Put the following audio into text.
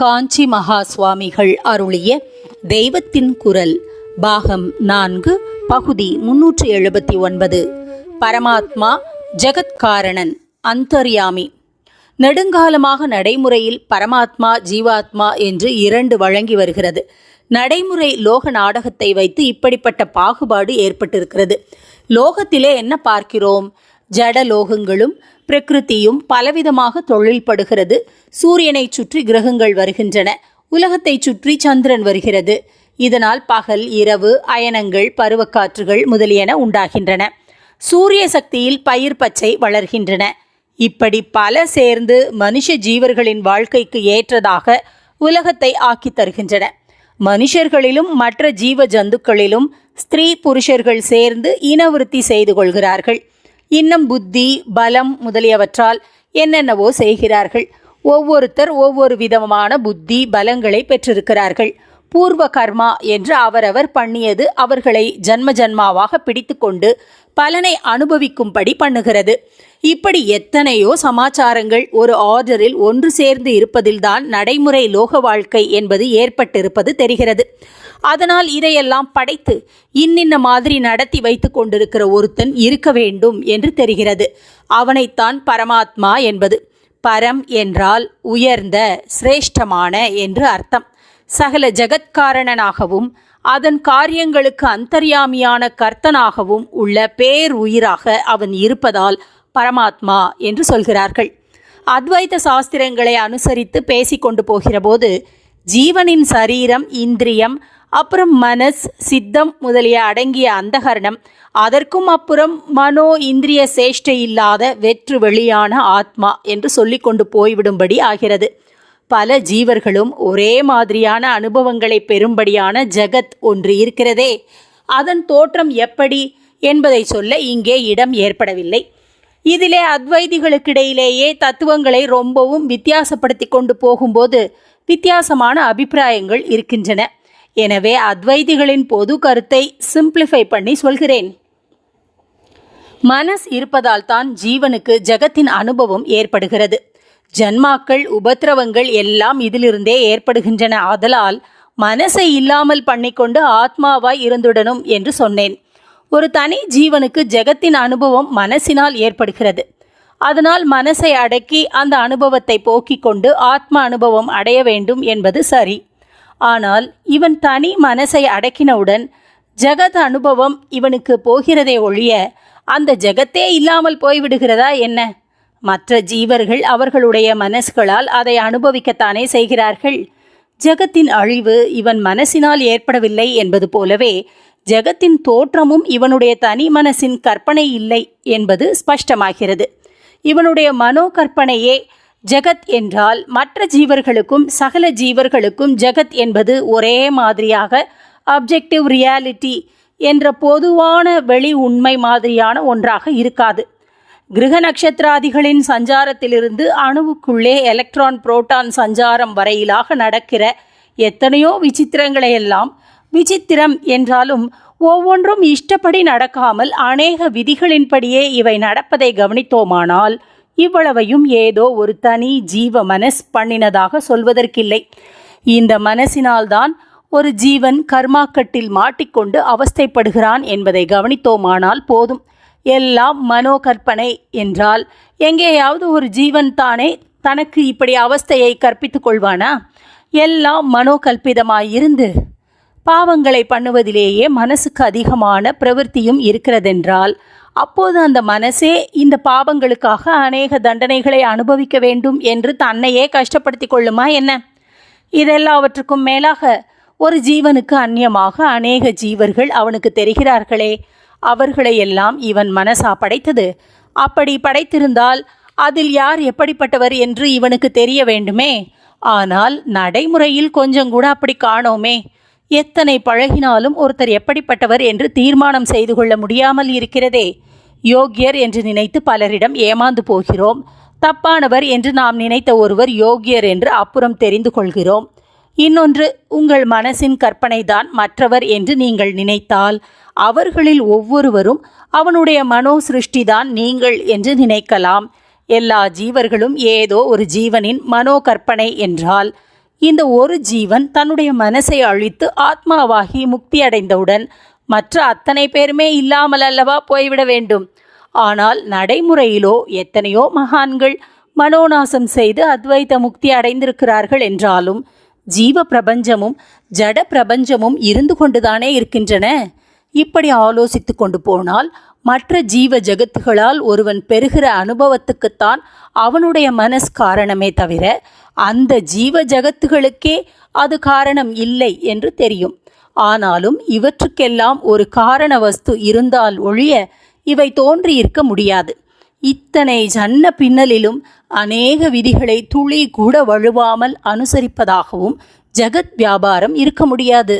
காஞ்சி மகா சுவாமிகள் அருளிய தெய்வத்தின் குரல் பாகம் நான்கு பகுதி முன்னூற்றி எழுபத்தி ஒன்பது. பரமாத்மா ஜெகத்காரணன் அந்தர்யாமி. நெடுங்காலமாக நடைமுறையில் பரமாத்மா ஜீவாத்மா என்று இரண்டு வழங்கி வருகிறது. நடைமுறை லோக நாடகத்தை வைத்து இப்படிப்பட்ட பாகுபாடு ஏற்பட்டிருக்கிறது. லோகத்திலே என்ன பார்க்கிறோம்? ஜடலோகங்களும் பிரகிருத்தியும் பிரகிருதியும் பலவிதமாக தொழில்படுகிறது. சூரியனை சுற்றி கிரகங்கள் வருகின்றன. உலகத்தை சுற்றி சந்திரன் வருகிறது. இதனால் பகல் இரவு அயனங்கள் பருவக்காற்றுகள் முதலியன உண்டாகின்றன. சூரிய சக்தியில் பயிர் பச்சை வளர்கின்றன. இப்படி பல சேர்ந்து மனுஷ ஜீவர்களின் வாழ்க்கைக்கு ஏற்றதாக உலகத்தை ஆக்கி தருகின்றன. மனுஷர்களிலும் மற்ற ஜீவ ஜந்துக்களிலும் ஸ்திரீ புருஷர்கள் சேர்ந்து இனவிருத்தி செய்து கொள்கிறார்கள். இன்னும் புத்தி பலம் முதலியவற்றால் என்னென்னவோ செய்கிறார்கள். ஒவ்வொருத்தர் ஒவ்வொரு விதமான புத்தி பலங்களை பெற்றிருக்கிறார்கள். பூர்வ கர்மா என்று அவரவர் பண்ணியது அவர்களை ஜன்ம ஜன்மாவாக பிடித்துக்கொண்டு பலனை அனுபவிக்கும்படி பண்ணுகிறது. இப்படி எத்தனையோ சமாச்சாரங்கள் ஒரு ஆர்டரில் ஒன்று சேர்ந்து இருப்பதில்தான் நடைமுறை லோக வாழ்க்கை என்பது ஏற்பட்டிருப்பது தெரிகிறது. அதனால் இதையெல்லாம் படைத்து இன்னின்ன மாதிரி நடத்தி வைத்து கொண்டிருக்கிற ஒருத்தன் இருக்க வேண்டும் என்று தெரிகிறது. அவனைத்தான் பரமாத்மா என்பது. பரம் என்றால் உயர்ந்த சிரேஷ்டமான என்று அர்த்தம். சகல ஜெகத்காரணனாகவும் அதன் காரியங்களுக்கு அந்தர்யாமியான கர்த்தனாகவும் உள்ள பேர் உயிராக அவன் இருப்பதால் பரமாத்மா என்று சொல்கிறார்கள். அத்வைத சாஸ்திரங்களை அனுசரித்து பேசிக்கொண்டு போகிறபோது ஜீவனின் சரீரம் இந்திரியம் அப்புறம் மனஸ் சித்தம் முதலிய அடங்கிய அந்தகரணம் அதற்கும் அப்புறம் மனோ இந்திரிய சேஷ்டை இல்லாத வெற்று வெளியான ஆத்மா என்று சொல்லிக்கொண்டு போய்விடும்படி ஆகிறது. பல ஜீவர்களும் ஒரே மாதிரியான அனுபவங்களை பெறும்படியான ஜகத் ஒன்று இருக்கிறதே. அதன் தோற்றம் எப்படி என்பதை சொல்ல இங்கே இடம் ஏற்படவில்லை. இதிலே அத்வைதிகளுக்கிடையிலேயே தத்துவங்களை ரொம்பவும் வித்தியாசப்படுத்தி கொண்டு போகும்போது வித்தியாசமான அபிப்பிராயங்கள் இருக்கின்றன. எனவே அத்வைதிகளின் பொது கருத்தை சிம்பிளிஃபை பண்ணி சொல்கிறேன். மனஸ் இருப்பதால் தான் ஜீவனுக்கு ஜகத்தின் அனுபவம் ஏற்படுகிறது. ஜன்மாக்கள் உபத்திரவங்கள் எல்லாம் இதிலிருந்தே ஏற்படுகின்றன. ஆதலால் மனசை இல்லாமல் பண்ணிக்கொண்டு ஆத்மாவாய் இருந்துடணும் என்று சொன்னேன். ஒரு தனி ஜீவனுக்கு ஜெகத்தின் அனுபவம் மனசினால் ஏற்படுகிறது. அதனால் மனசை அடக்கி அந்த அனுபவத்தை போக்கிக் கொண்டு ஆத்ம அனுபவம் அடைய வேண்டும் என்பது சரி. ஆனால் இவன் தனி மனசை அடக்கினவுடன் ஜெகத் அனுபவம் இவனுக்கு போகிறதே ஒழிய அந்த ஜெகத்தே இல்லாமல் போய்விடுகிறதா என்ன? மற்ற ஜீவர்கள் அவர்களுடைய மனசுகளால் அதை அனுபவிக்கத்தானே செய்கிறார்கள்? ஜெகத்தின் அழிவு இவன் மனசினால் ஏற்படவில்லை என்பது போலவே ஜெகத்தின் தோற்றமும் இவனுடைய தனி மனசின் கற்பனை இல்லை என்பது ஸ்பஷ்டமாகிறது. இவனுடைய மனோ கற்பனையே ஜெகத் என்றால் மற்ற ஜீவர்களுக்கும் சகல ஜீவர்களுக்கும் ஜெகத் என்பது ஒரே மாதிரியாக அப்ஜெக்டிவ் ரியாலிட்டி என்ற பொதுவான வெளி உண்மை மாதிரியான ஒன்றாக இருக்காது. கிரக நட்சத்திராதிகளின் சஞ்சாரத்திலிருந்து அணுவுக்குள்ளே எலக்ட்ரான் புரோட்டான் சஞ்சாரம் வரையிலாக நடக்கிற எத்தனையோ விசித்திரங்களையெல்லாம் விசித்திரம் என்றாலும் ஒவ்வொன்றும் இஷ்டப்படி நடக்காமல் அநேக விதிகளின்படியே இவை நடப்பதை கவனித்தோமானால் இவ்வளவையும் ஏதோ ஒரு தனி ஜீவ மனஸ் பண்ணினதாக சொல்வதற்கில்லை. இந்த மனசினால்தான் ஒரு ஜீவன் கர்மாக்கட்டில் மாட்டிக்கொண்டு அவஸ்தைப்படுகிறான் என்பதை கவனித்தோமானால் போதும். எல்லாம் மனோ கற்பனை என்றால் எங்கேயாவது ஒரு ஜீவன் தானே தனக்கு இப்படி அவஸ்தையை கற்பித்துக் கொள்வானா? எல்லாம் மனோகல்பிதமாயிருந்து பாவங்களை பண்ணுவதிலேயே மனசுக்கு அதிகமான பிரவൃத்தியும் இருக்கிறதென்றால் அப்போது அந்த மனசே இந்த பாவங்களுக்காக அநேக தண்டனைகளை அனுபவிக்க வேண்டும் என்று தன்னையே கஷ்டப்படுத்திக் கொள்ளுமா என்ன? இதெல்லாவற்றுக்கும் மேலாக ஒரு ஜீவனுக்கு அந்நியமாக அநேக ஜீவர்கள் அவனுக்கு தெரிகிறார்களே அவர்களையெல்லாம் இவன் மனசா படைத்தது. அப்படி படைத்திருந்தால் அதில் யார் எப்படிப்பட்டவர் என்று இவனுக்கு தெரிய வேண்டுமே. ஆனால் நடைமுறையில் கொஞ்சம் கூட அப்படி காணோமே. எத்தனை பழகினாலும் ஒருத்தர் எப்படிப்பட்டவர் என்று தீர்மானம் செய்து கொள்ள முடியாமல் இருக்கிறதே. யோக்கியர் என்று நினைத்து பலரிடம் ஏமாந்து போகிறோம். தப்பானவர் என்று நாம் நினைத்த ஒருவர் யோகியர் என்று அப்புறம் தெரிந்து கொள்கிறோம். இன்னொன்று உங்கள் மனசின் கற்பனைதான் மற்றவர் என்று நீங்கள் நினைத்தால் அவர்களில் ஒவ்வொருவரும் அவனுடைய மனோ சிருஷ்டிதான் நீங்கள் என்று நினைக்கலாம். எல்லா ஜீவர்களும் ஏதோ ஒரு ஜீவனின் மனோ கற்பனை என்றால் இந்த ஒரு ஜீவன் தன்னுடைய மனசை அழித்து ஆத்மாவாகி முக்தி அடைந்தவுடன் மற்ற அத்தனை பேருமே இல்லாமல் அல்லவா போய்விட வேண்டும்? ஆனால் நடைமுறையிலோ எத்தனையோ மகான்கள் மனோநாசம் செய்து அத்வைத முக்தி அடைந்திருக்கிறார்கள் என்றாலும் ஜீவ பிரபஞ்சமும் ஜட பிரபஞ்சமும் இருந்து கொண்டுதானே இருக்கின்றன? இப்படி ஆலோசித்து கொண்டு போனால் மற்ற ஜீவ ஜகத்துகளால் ஒருவன் பெறுகிற அனுபவத்துக்குத்தான் அவனுடைய மனஸ் காரணமே தவிர அந்த ஜீவ ஜகத்துகளுக்கே அது காரணம் இல்லை என்று தெரியும். ஆனாலும் இவற்றுக்கெல்லாம் ஒரு காரண வஸ்து இருந்தால் ஒழிய இவை தோன்றியிருக்க முடியாது. இத்தனை ஜன்ன பின்னலிலும் அநேக விதிகளை துளி கூட வழுவாமல் அனுசரிப்பதாகவும் ஜகத் வியாபாரம் இருக்க முடியாது.